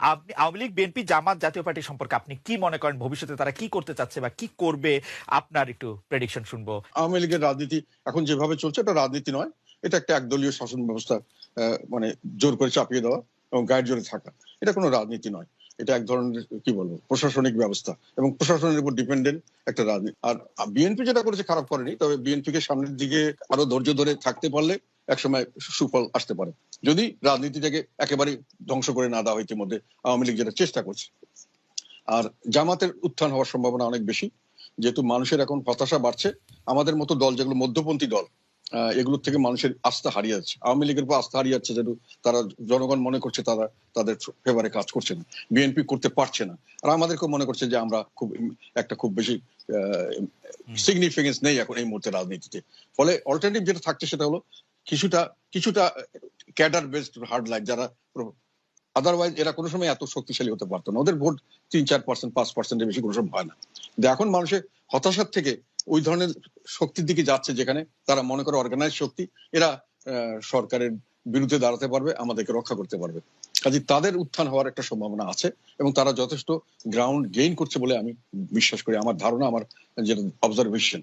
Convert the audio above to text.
Awami League, BNP, জামাত জাতীয় party সম্পর্কে আপনি কি মনে করেন? ভবিষ্যতে তারা কি করতে চাচ্ছে বা কি করবে? আপনার একটু প্রেডিকশন শুনব। আওয়ামী লীগের রাজনীতি এখন যেভাবে চলছে, এটা রাজনীতি নয়, এটা একটা একদলীয় শাসন ব্যবস্থা মানে জোর করে চাপিয়ে দেওয়া এবং গায়ের জোরে থাকা। এটা কোনো রাজনীতি নয়, এটা এক ধরনের, কি বলব, প্রশাসনিক ব্যবস্থা এবং প্রশাসনের উপর ডিপেন্ডেন্ট একটা রাজনীতি। আর বিএনপি যেটা করেছে খারাপ করেনি, তবে বিএনপি কে সামনের দিকে আরও ধৈর্য ধরে থাকতে পারলে একসময় সুফল আসতে পারে। যদি রাজনীতিটাকে একেবারে ধ্বংস করে না দেওয়া হয় ইতিমধ্যে আওয়ামী লীগ যেটা চেষ্টা করছে। আর জামাতের উত্থান হওয়ার সম্ভাবনা অনেক বেশি। যেহেতু মানুষের এখন হতাশা বাড়ছে আমাদের মতো দল যেগুলো মধ্যপন্থী দল এগুলোর থেকে মানুষের আস্থা হারিয়ে যাচ্ছে। আওয়ামী লীগের উপর আস্থা হারিয়ে যাচ্ছে যেহেতু তারা জনগণ মনে করছে তারা তাদের ফেভারে কাজ করছে না। বিএনপি করতে পারছে না। আর আমাদেরকে মনে করছে যে আমরা খুব একটা খুব বেশি সিগনিফিকেন্স নেই এখন এই মুহূর্তে রাজনীতিতে। ফলে অল্টারনেটিভ যেটা থাকছে সেটা হলো কিছুটা কিছুটা ক্যাডার বেসড হার্ড লাইন যারা আদারওয়াইজ এরা কোনো সময় এত শক্তিশালী হতে পারতো না। ওদের ভোট তিন চার পার্সেন্ট পাঁচ পার্সেন্টের বেশি কোনো সময় হয় না। কিন্তু এখন মানুষের হতাশার থেকে ওই ধরনের শক্তির দিকে যাচ্ছে যেখানে তারা মনে করে অর্গানাইজ শক্তি, এরা সরকারের বিরুদ্ধে দাঁড়াতে পারবে, আমাদেরকে রক্ষা করতে পারবে। কাজে তাদের উত্থান হওয়ার একটা সম্ভাবনা আছে এবং তারা যথেষ্ট গ্রাউন্ড গেইন করছে বলে আমি বিশ্বাস করি। আমার ধারণা, আমার যেটা অবজারভেশন